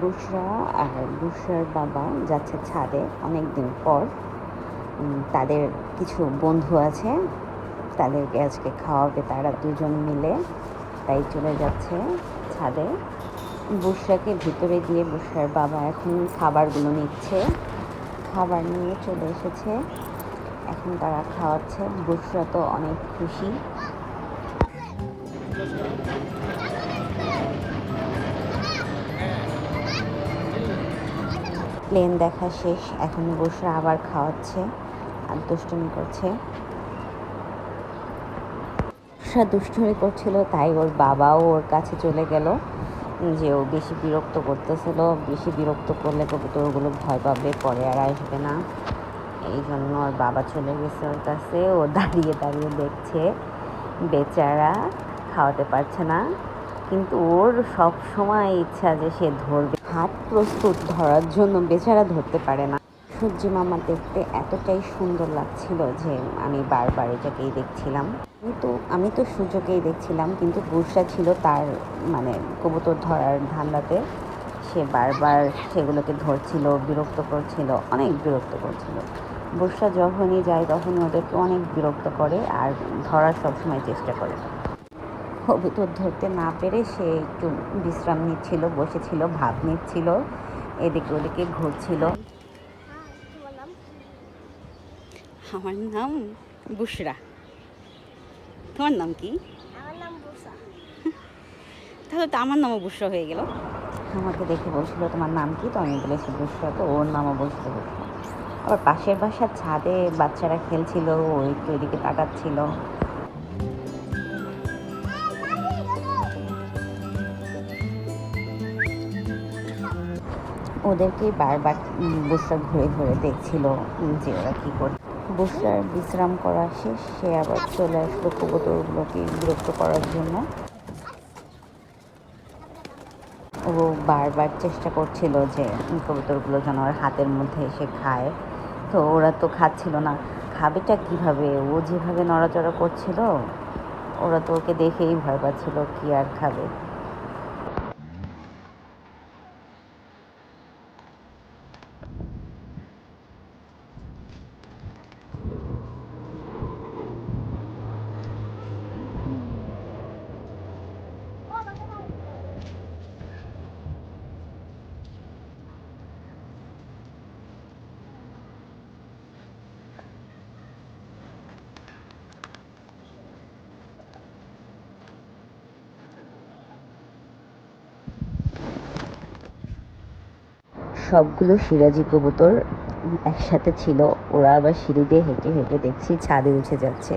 বুসরা আর বুসরার বাবা যাচ্ছে ছাদে অনেক দিন পর তাদের কিছু বন্ধু আছে, তাদেরকে আজকে খাওয়াবে তারা দুজন মিলে, তাই চলে যাচ্ছে ছাদে। বুসরাকে ভিতরে দিয়ে বুসরার বাবা এখন খাবারগুলো নিচ্ছে। খাবার নিয়ে চলে এসেছে। এখন তারা খাওয়াচ্ছে। বুসরা তো অনেক খুশি। প্লেন দেখা শেষ। এখন বসে আবার খাওয়াচ্ছে আর দুষ্টুমি করছে। সে দুষ্টুমি করছিল, তাই ওর বাবাও ওর কাছে চলে গেল যে ও বেশি বিরক্ত করতেছিল। বেশি বিরক্ত করলে কবুতরগুলো ভয় পাবে, পরে আর আসবে না। এই জন্য ওর বাবা চলে গেছে ওর কাছে। ও দাঁড়িয়ে দাঁড়িয়ে দেখছে, বেচারা খাওয়াতে পারছে না। কিন্তু ওর সব সময় ইচ্ছা যে সে ধরবে। হাত প্রস্তুত ধরার জন্য বেচারা ধরতে পারে না। সূর্যি মামা দেখতে এতটাই সুন্দর লাগছিল যে আমি বারবার এটাকেই দেখছিলাম। কিন্তু আমি তো সূর্যকেই দেখছিলাম, কিন্তু বুসরা ছিল তার মানে কবুতর ধরার ধান্দাতে। সে বারবার সেগুলোকে ধরছিল, বিরক্ত করছিল, অনেক বিরক্ত করছিল। বর্ষা যখনই যায় তখনই ওদেরকে অনেক বিরক্ত করে আর ধরার সবসময় চেষ্টা করে। কবুতর ধরতে না পেরে সে একটু বিশ্রাম নিচ্ছিল বসেছিল ভাব নিচ্ছিল এদিকে ওদিকে ঘুরছিল। আমার নাম বুসরা। তোমার নাম কি? আমার নাম বুসা তাহলে তো আমার নামও বুসরা হয়ে গেল। আমাকে দেখে বলছিল তোমার নাম কি? তো আমি বলেছি বুসরা। তো ওর নামও বলছিল বুসরা। আবার পাশের বাসার ছাদে বাচ্চারা খেলছিল ও একটু এদিকে তাকাচ্ছিল। ওদেরকে বারবার বুসরা ঘুরে ঘুরে দেখছিল যে ওরা কী করে, বুসরার বিশ্রাম করা শেষ, সে আবার চলে আসলো কবুতরগুলোকে বিরক্ত করার জন্য। ও বারবার চেষ্টা করছিল যে কবুতরগুলো যেন ওর হাতের মধ্যে এসে খায়। তো ওরা তো খাচ্ছিল না। খাবেটা কীভাবে? ও যেভাবে নড়াচড়া করছিল, ওরা তো ওকে দেখেই ভয় পাচ্ছিল, কি আর খাবে? সবগুলো সিরাজি কবুতর একসাথে ছিল। ওরা আবার সিঁড়ি দিয়ে হেঁটে হেঁটে দেখছি ছাদে উঠে যাচ্ছে।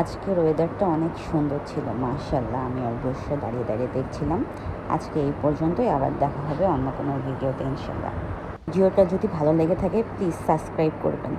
আজকের ওয়েদারটা অনেক সুন্দর ছিল মার্শাল্লাহ আমি বসে দাঁড়িয়ে দাঁড়িয়ে দেখছিলাম। আজকে এই পর্যন্তই। আবার দেখা হবে অন্য কোনো ভিডিওতে ইনশাল্লাহ ভিডিওটা যদি ভালো লেগে থাকে প্লিজ সাবস্ক্রাইব করবেন।